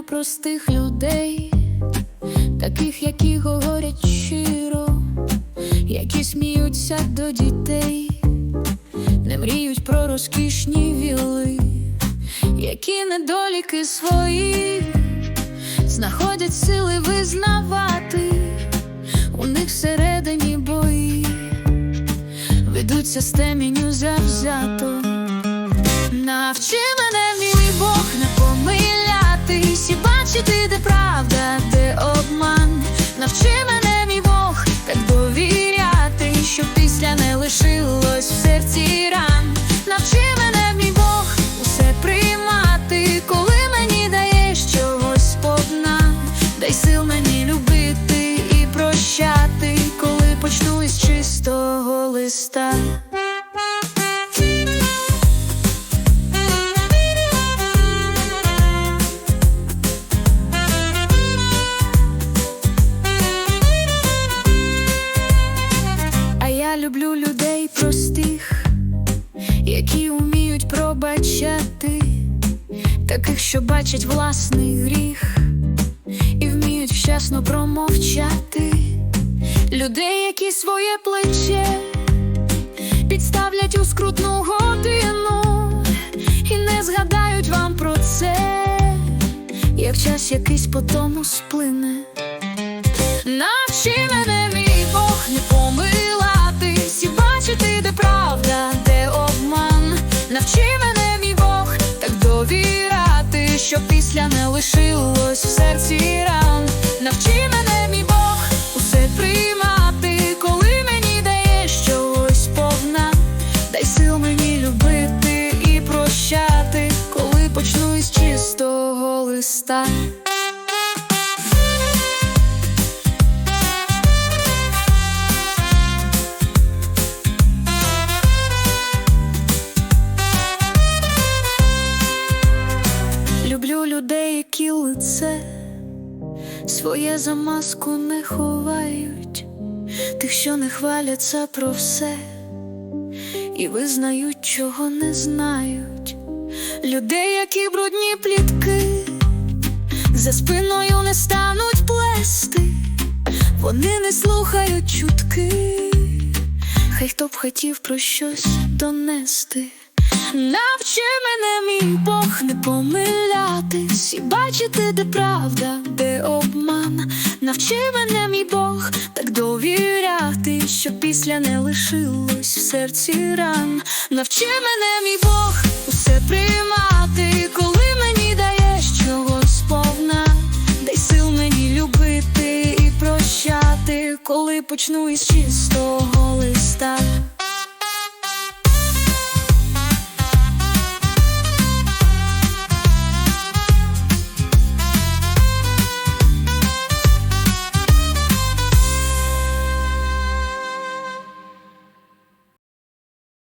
простих людей, таких, які говорять щиро, які сміються до дітей, не мріють про розкішні віли, які недоліки свої знаходять сили визнавати, у них всередині бої, ведуться з темінню завзято. Навчи мене, мій Бог, не і бачити, де правда, де обман. Навчи мене, мій Бог, так довіряти, щоб після не лишилось в серці ран. Пробачати, таких, що бачать власний гріх, і вміють вчасно промовчати, людей, які своє плече підставлять у скрутну годину і не згадають вам про це, як час якийсь по тому сплине. Навчи мене, довіряти, щоб після не лишилось в серці ран. Навчи мене, мій Бог, усе приймати, коли мені дає щось повна. Дай сил мені любити і прощати, коли почну із чистого листа. Людей, лице. Своє за маску не ховають, тих, що не хваляться про все. І визнають, чого не знають. Людей, які брудні плітки, за спиною не стануть плести, вони не слухають чутки, хай хто б хотів про щось донести. Навчи мене, мій Бог, не помилятись і бачити, де правда, де обман. Навчи мене, мій Бог, так довіряти, щоб після не лишилось в серці ран. Навчи мене, мій Бог, усе приймати, коли мені даєш чогось повна. Дай сил мені любити і прощати, коли почну із чистого листа.